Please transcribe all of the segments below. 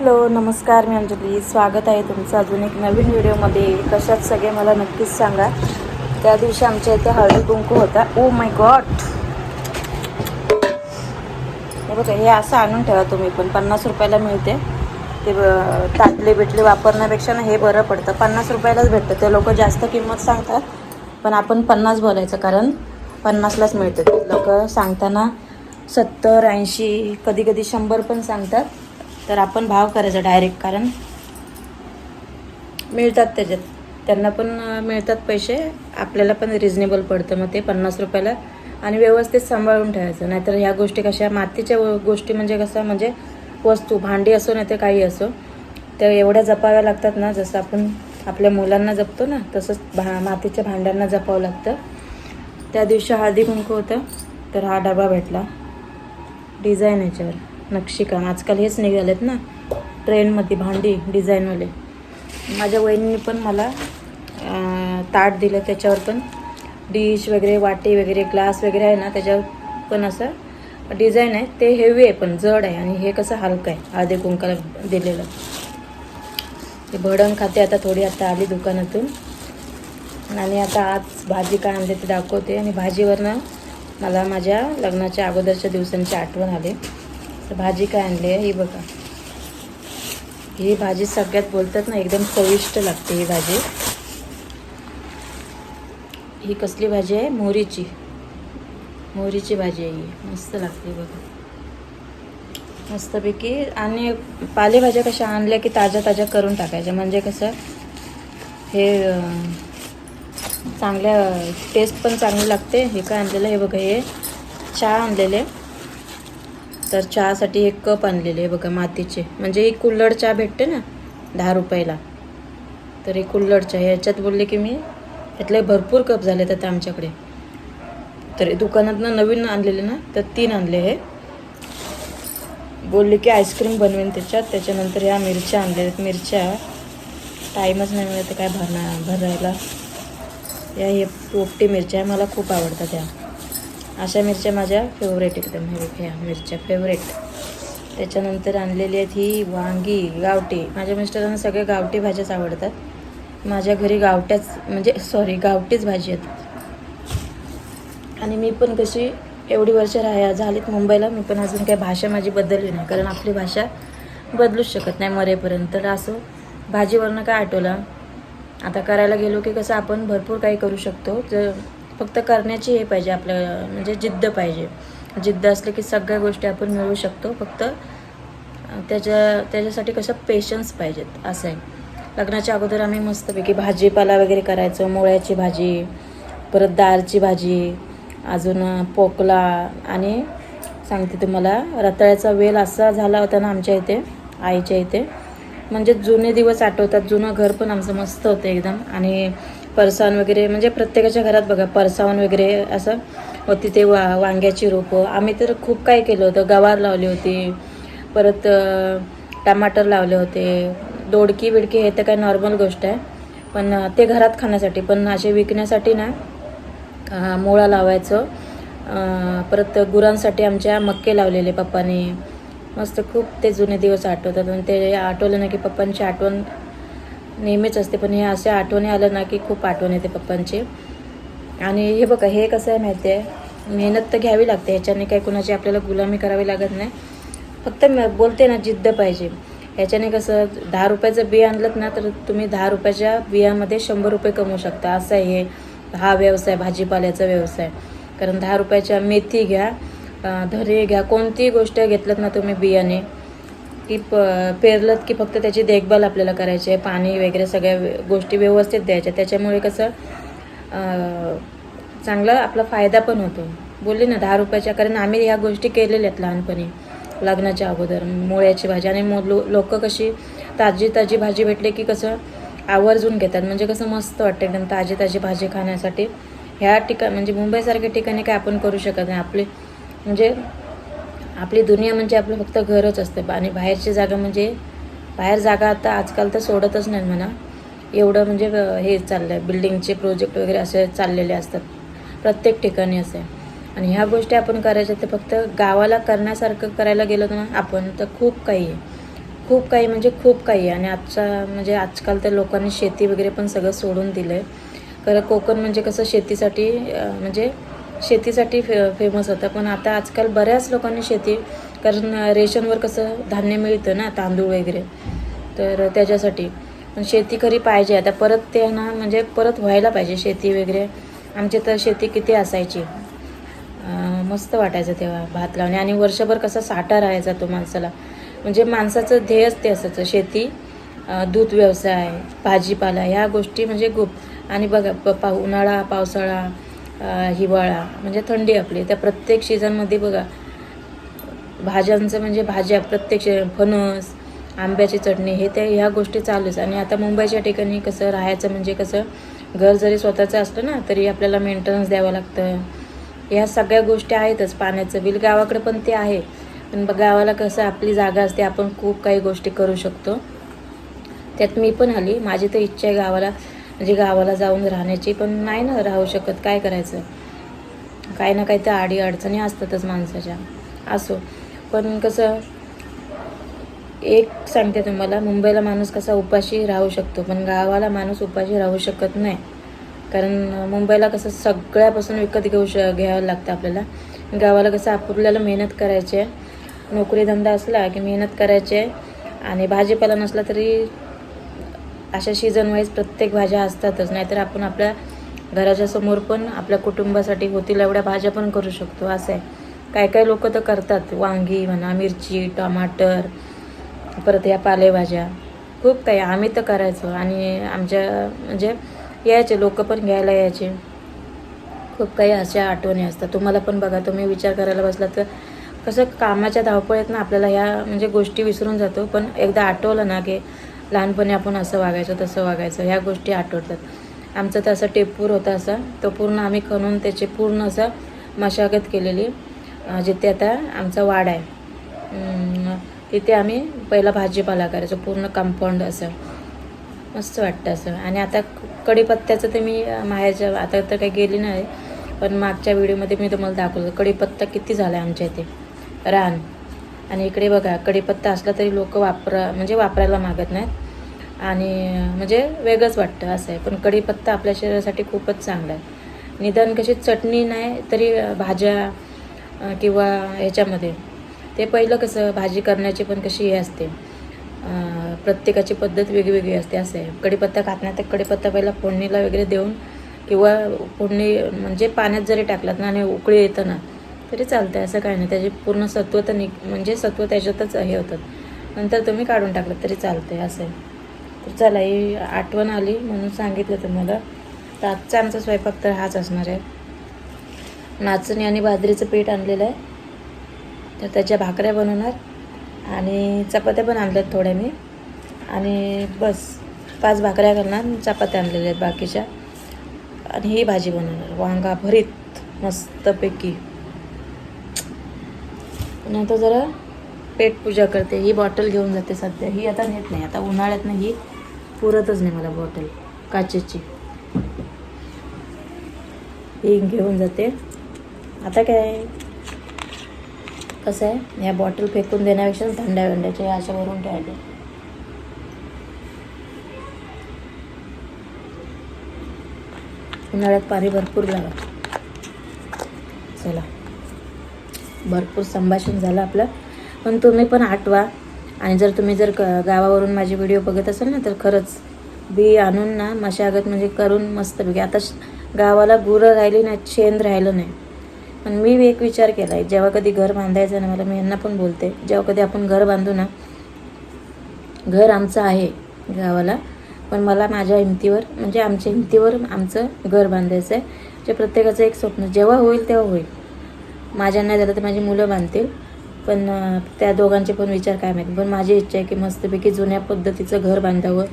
Hello नमस्कार मी अंजली. स्वागत आहे तुमचं अजून एक नवीन व्हिडिओमध्ये. कशात सगळे मला नक्कीच सांगा. त्या दिवशी आमच्या इथे हळदी कुंकू होता. ओ माय गॉड हे बघा हे असं आणून ठेवा तुम्ही पण. पन्नास रुपयाला मिळते. ते ब- ताटले बिटले वापरण्यापेक्षा ना हे बरं पडतं. पन्नास रुपयालाच भेटतं. ते लोक जास्त किंमत सांगतात. पण आपण पन्नास बोलायचं कारण पन्नासलाच मिळतं. ते लोक सांगताना सत्तर ऐंशी कधी कधी शंभर पण सांगतात. तर आपण भाव करायचा डायरेक्ट कारण मिळतात त्याच्यात. त्यांना पण मिळतात पैसे. आपल्याला पण रिजनेबल पडतं. मग ते पन्नास रुपयाला आणि व्यवस्थित सांभाळून ठेवायचं. नाहीतर ह्या गोष्टी कशा मातीच्या गोष्टी म्हणजे कसं म्हणजे वस्तू भांडी असो नाही तर काही असो त्या एवढ्या जपाव्या लागतात ना जसं आपण आपल्या मुलांना जपतो ना तसंच भा मातीच्या भांड्यांना जपावं लागतं. त्या दिवशी हळदी कुंकू होतं तर हा डबा भेटला. डिझाईन याच्यावर. नक्षीकाम आजकाल हेच निघालेत ना ट्रेनमध्ये भांडी डिझाईनवाले. माझ्या वहिनीने पण मला ताट दिलं त्याच्यावर पण. डिश वगैरे वाटी वगैरे ग्लास वगैरे आहे ना त्याच्यावर पण असं डिझाईन आहे. ते हेवी आहे पण जड आहे आणि हे कसं हलकं आहे आधे कुंकाला दिलेलं. ते भडंग खाते आता थोडी आता आली दुकानातून. आणि आता आज भाजी काय आणते ते दाखवते. आणि भाजीवरनं मला माझ्या लग्नाच्या अगोदरच्या दिवसांची आठवण आली. तर भाजी काय आणली आहे? ही बघा. ही भाजी सगळ्यात बोलतात ना एकदम चविष्ट लागते ही भाजी. ही कसली भाजी आहे? मोहरीची. मोहरीची भाजी आहे ही. मस्त लागते बघा. मस्तपैकी. आणि पालेभाज्या कशा आणल्या की ताज्या ताज्या करून टाकायच्या? म्हणजे कसं हे चांगल्या टेस्ट पण चांगली लागते. हे काय आणलेलं हे बघा हे चहा आणलेले. तर चहासाठी एक कप आणलेले बघा मातीचे. म्हणजे एक कुल्हड चहा भेटते ना दहा रुपयाला. तर एक कुल्हड चहा. याच्यात बोलले की मी यातले भरपूर कप झाले तर आमच्याकडे. तर दुकानातनं नवीन आणलेले ना तर तीन आणले हे. बोलले की आईस्क्रीम बनवेन त्याच्यात. त्याच्यानंतर ह्या मिरच्या आणल्या आहेत. मिरच्या टाईमच नाही मिळत काय भरणार भरायला. या हे पोपटी मिरच्या मला खूप आवडतात त्या अशा मिरच्या माझ्या फेवरेट एकदम हे ह्या मिरच्या फेवरेट त्याच्यानंतर आणलेली आहेत ही वांगी गावठी. माझ्या मिस्टरांना सगळ्या गावठी भाज्याच आवडतात. माझ्या घरी गावट्याच म्हणजे सॉरी गावठीच भाजी आहेत आणि मी पण कशी एवढी वर्ष राहा झालीत मुंबईला मी पण अजून काही भाषा माझी बदलली नाही. कारण आपली भाषा बदलूच शकत नाही मरेपर्यंत. तर असं भाजीवरनं काय आठवलं? आता करायला गेलो की कसं आपण भरपूर काही करू शकतो. जर फक्त करण्याची हे पाहिजे आपल्या म्हणजे जिद्द पाहिजे. जिद्द असले की सगळ्या गोष्टी आपण मिळवू शकतो फक्त त्याच्या त्याच्यासाठी कसं पेशन्स पाहिजेत असं आहे. लग्नाच्या अगोदर आम्ही मस्तपैकी भाजीपाला वगैरे करायचो मुळ्याची भाजी परत दालची भाजी अजून पोकला आणि सांगते तुम्हाला रताळ्याचा वेल असा झाला होता ना आमच्या इथे आईच्या इथे. म्हणजे जुने दिवस आठवतात जुनं घर पण आमचं मस्त होतं एकदम. आणि परसावन वगैरे म्हणजे प्रत्येकाच्या घरात बघा परसावन वगैरे असं होती ते वा वांग्याची रोपं. आम्ही तर खूप काय केलं होतं. गवार लावली होती परत टमाटर लावले होते. दोडकी बिडकी हे तर काय नॉर्मल गोष्ट आहे. पण ते घरात खाण्यासाठी पण असे विकण्यासाठी ना मुळा लावायचं. परत गुरांसाठी आमच्या मक्के लावलेले पप्पाने. मस्त खूप ते जुने दिवस आठवतात. आणि ते आठवलं ना की पप्पांची आठवण नेहमीच असते पण हे अशा आठवणी आलं ना की खूप आठवण येते पप्पांची. आणि हे बघा हे कसं आहे माहिती आहे मेहनत तर घ्यावी लागते ह्याच्याने काय कुणाची आपल्याला गुलामी करावी लागत नाही. फक्त म- बोलते ना जिद्द पाहिजे. ह्याच्याने कसं दहा रुपयाचं बिया आणलं ना तर तुम्ही दहा रुपयाच्या बियामध्ये शंभर रुपये कमवू शकता. असं आहे हे. हा व्यवसाय भाजीपाल्याचा व्यवसाय. कारण दहा रुपयाच्या मेथी घ्या धरे घ्या कोणतीही गोष्ट घेतलं ना तुम्ही बियाणे की प पेरलं की फक्त त्याची देखभाल आपल्याला करायची आहे. पाणी वगैरे सगळ्या गोष्टी व्यवस्थित द्यायच्या. त्याच्यामुळे कसं चांगला आपला फायदा पण होतो. बोलली ना दहा रुपयाच्या कारण आम्ही ह्या गोष्टी केलेल्या आहेत लहानपणी लग्नाच्या अगोदर मुळ्याची भाजी. आणि मो लो लोकं कशी ताजी ताजी भाजी भेटली की कसं आवर्जून घेतात. म्हणजे कसं मस्त वाटतं एकदम ताजी ताजी भाजी खाण्यासाठी. ह्या ठिकाण म्हणजे मुंबईसारख्या ठिकाणी काय आपण करू शकत नाही. आपली म्हणजे आपली दुनिया म्हणजे आपलं फक्त घरच असतं. आणि बाहेरची जागा म्हणजे बाहेर जागा आता आजकाल तर सोडतच नाही म्हणा. एवढं म्हणजे हे चाललं आहे बिल्डिंगचे प्रोजेक्ट वगैरे असे चाललेले असतात. प्रत्येक ठिकाणी असे. आणि ह्या गोष्टी आपण करायच्या ते फक्त गावाला करण्यासारखं करायला गेलो ना आपण तर खूप काही आहे. खूप काही म्हणजे खूप काही आहे. आणि आजच्या म्हणजे आजकाल तर लोकांनी शेती वगैरे पण सगळं सोडून दिलं आहे कारण कोकण म्हणजे कसं शेतीसाठी म्हणजे शेतीसाठी फे फेमस होतं. पण आता आजकाल बऱ्याच लोकांनी शेती कारण रेशनवर कसं धान्य मिळतं ना तांदूळ वगैरे. तर त्याच्यासाठी. पण शेती खरी पाहिजे. आता परत ते ना म्हणजे परत व्हायला पाहिजे शेती वगैरे. आमची तर शेती किती असायची. मस्त वाटायचं तेव्हा भात लावणे. आणि वर्षभर कसा साठा राहायचा तो माणसाला. म्हणजे माणसाचं ध्येयच ते असायचं. शेती दूध व्यवसाय भाजीपाला ह्या गोष्टी म्हणजे गुप आणि बघा प पा उन्हाळा पावसाळा हिवाळा म्हणजे थंडी आपली. त्या प्रत्येक सीझनमध्ये बघा भाज्यांचं म्हणजे भाज्या प्रत्येक फणस आंब्याची चटणी हे त्या ह्या गोष्टी चालूच. आणि आता मुंबईच्या ठिकाणी कसं राहायचं म्हणजे कसं घर जरी स्वतःचं असलं ना तरी आपल्याला मेंटेनन्स द्यावं लागतं. ह्या सगळ्या गोष्टी आहेतच पाण्याचं. बिल गावाकडे पण ते आहे. पण गावाला कसं आपली जागा असते आपण खूप काही गोष्टी करू शकतो. त्यात मी पण आली माझी तर इच्छा आहे गावाला म्हणजे गावाला जाऊन राहण्याची पण नाही ना राहू शकत. काय करायचं? काही ना काही तर आडी अडचणी असतातच माणसाच्या. असो. पण कसं एक सांगते तुम्हाला मुंबईला माणूस कसा उपाशी राहू शकतो पण गावाला माणूस उपाशी राहू शकत नाही. कारण मुंबईला कसं सगळ्यापासून विकत घेऊ श घ्यावं लागतं आपल्याला. गावाला कसं आपल्याला मेहनत करायची आहे. नोकरीधंदा असला की मेहनत करायची आहे. आणि भाजीपाला नसला तरी अशा सीझन वाईज प्रत्येक भाज्या असतातच. नाहीतर आपण आपल्या घराच्या समोर पण आपल्या कुटुंबासाठी होतील एवढ्या भाज्या पण करू शकतो. असं आहे. काय काय लोक तर करतात. वांगी म्हणा मिरची टमाटर परत ह्या पालेभाज्या. खूप काही आम्ही तर करायचो. आणि आमच्या म्हणजे यायचे. लोक पण घ्यायला यायचे. खूप काही अशा आठवणी असतात. तुम्हाला पण बघा. तुम्ही विचार करायला बसला तर कसं कामाच्या धावपळीत ना आपल्याला ह्या म्हणजे गोष्टी विसरून जातो. पण एकदा आठवलं ना की लहानपणी आपण असं वागायचो तसं वागायचं. ह्या गोष्टी आठवतात. आमचं तर असं टेपूर होता असा. तो पूर्ण आम्ही खणून त्याची पूर्ण असं मशागत केलेली जिथे आता आमचा वाड आहे. तिथे आम्ही पहिला भाजीपाला करायचो पूर्ण कंपाऊंड असं. मस्त वाटतं असं. आणि आता कढीपत्त्याचं तर मी माहेरच्या आता तर काही गेली नाही पण मागच्या व्हिडिओमध्ये मी तुम्हाला दाखवलं. कढीपत्ता किती झाला आहे आमच्या इथे. रान. आणि इकडे बघा कढीपत्ता असला तरी लोक वापरा म्हणजे वापरायला मागत नाहीत. आणि म्हणजे वेगळंच वाटतं असं आहे. पण कढीपत्ता आपल्या शरीरासाठी खूपच चांगला आहे. निदान कशी चटणी नाही तरी भाज्या किंवा ह्याच्यामध्ये ते पहिलं कसं भाजी करण्याची पण कशी हे असते. प्रत्येकाची पद्धत वेगवेगळी असते असं आहे. कढीपत्ता खात नाही तर कढीपत्ता पहिला फोडणीला वगैरे देऊन किंवा फोडणी म्हणजे पाण्यात जरी टाकलात ना आणि उकळी येतं ना तरी चालतं आहे असं काही नाही. त्याचे पूर्ण सत्व तर नि म्हणजे सत्व त्याच्यातच हे होतात. नंतर तुम्ही काढून टाकलं तरी चालतं आहे असं आहे. तर चला ही आठवण आली म्हणून सांगितलं तुम्हाला. तर आजचा आमचा स्वयंपाक तर हाच असणार आहे. नाचणी आणि बाजरीचं पीठ आणलेलं आहे. तर त्याच्या भाकऱ्या बनवणार. आणि चपात्या पण आणल्यात थोड्या मी. आणि बस पाच भाकऱ्या घालणार चपात्या आणलेल्या आहेत बाकीच्या. आणि ही भाजी बनवणार. वांगा भरीत मस्तपैकी. नंतर जरा पेट पूजा करते. ही बॉटल घेऊन जाते सध्या. ही आता नेत नाही. आता उन्हाळ्यात नाही ही पुरतच नाही मला बॉटल काचेची. ही घेऊन जाते. आता काय? कसं आहे? या बॉटल फेकून देण्यापेक्षा थंड्या वंड्याच्या या अशा भरून ठेवायचे. उन्हाळ्यात पाणी भरपूर लागत चला. भरपूर संभाषण झालं आपलं. पण तुम्ही पण आठवा. आणि जर तुम्ही जर क गावावरून माझे व्हिडिओ बघत असाल ना तर खरंच बी आणून ना मशागत म्हणजे करून मस्तपैकी आता श- गावाला गुरं राहिली नाही शेण राहिलं नाही. पण मी एक विचार केला आहे जेव्हा कधी घर बांधायचं ना मला मी यांना पण बोलते जेव्हा कधी आपण घर बांधू ना घर आमचं आहे गावाला पण मला माझ्या हिमतीवर म्हणजे आमच्या हिमतीवर आमचं घर बांधायचं आहे जे प्रत्येकाचं एक स्वप्न जेव्हा होईल तेव्हा होईल. माझ्या नाही झालं तर माझी मुलं बांधतील. पण त्या दोघांचे पण विचार काय माहिती पण माझी इच्छा आहे की मस्तपैकी जुन्या पद्धतीचं घर बांधावं.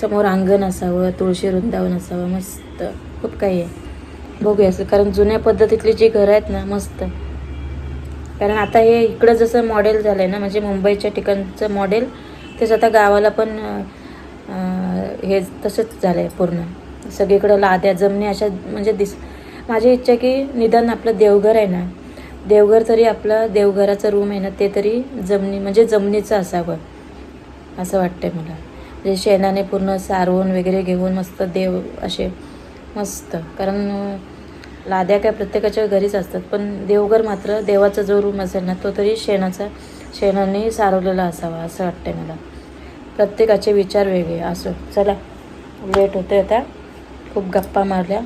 समोर अंगण असावं तुळशी वृंदावन असावं मस्त. खूप काही आहे. बघूया असं. कारण जुन्या पद्धतीतली जी घरं आहेत ना मस्त. कारण आता हे इकडं जसं मॉडेल झालं आहे ना म्हणजे मुंबईच्या ठिकाणचं मॉडेल तेच आता गावाला पण हे तसंच झालं आहे पूर्ण. सगळीकडं लाद्या जमणे अशा म्हणजे दिस माझी इच्छा आहे की निदान आपलं देवघर आहे ना देवघर तरी आपलं देवघराचं रूम आहे ना ते तरी जमनी म्हणजे जमिनीचं असावं असं वाटतंय मला. म्हणजे शेणाने पूर्ण सारवून वगैरे घेऊन मस्त देव असे मस्त. कारण लाद्या काय प्रत्येकाच्या घरीच असतात पण देवघर मात्र देवाचा जो रूम असेल ना तो तरी शेणाचा शेणाने सारवलेला असावा असं वाटतंय मला. प्रत्येकाचे विचार वेगळे असो. चला लेट होते आता. खूप गप्पा मारल्या.